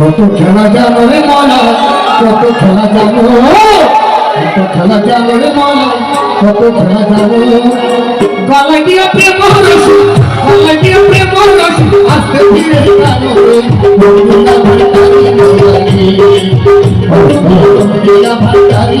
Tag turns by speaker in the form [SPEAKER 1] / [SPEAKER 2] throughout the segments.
[SPEAKER 1] কত খেলা জানো রে মনা কত খেলা জানো কত খেলা জানো রে মনা কত খেলা জানো গলায় দিয়ে প্রেম রস দিয়ে প্রেম রস। আস্তে ধীরে জানো রে বন্ধুরা ভান্ডারি মোরারি বন্ধুরা ভান্ডারি।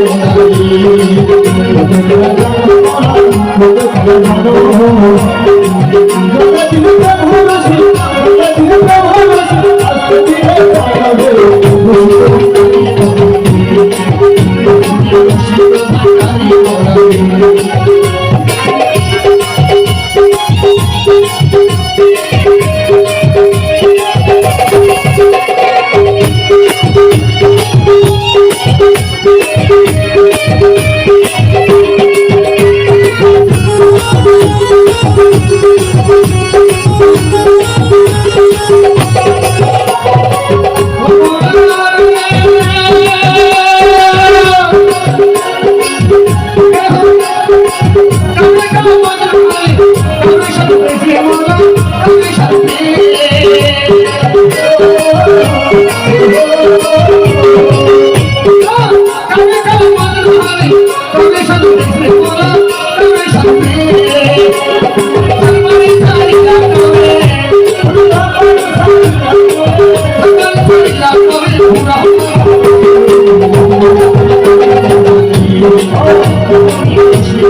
[SPEAKER 1] Thank you.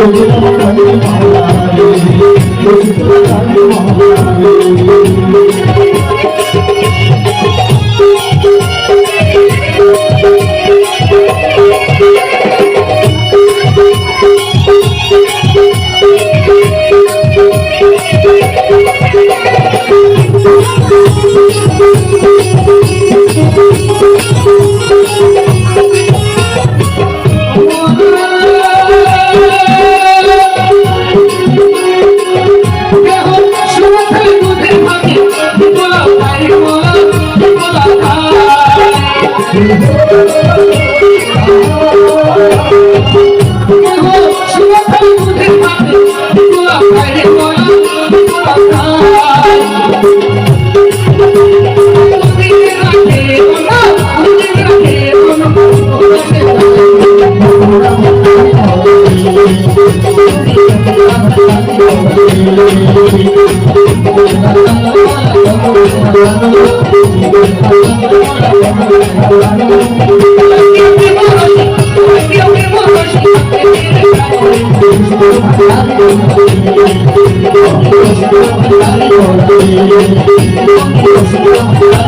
[SPEAKER 1] Thank you.
[SPEAKER 2] Thank you.
[SPEAKER 1] Thank you.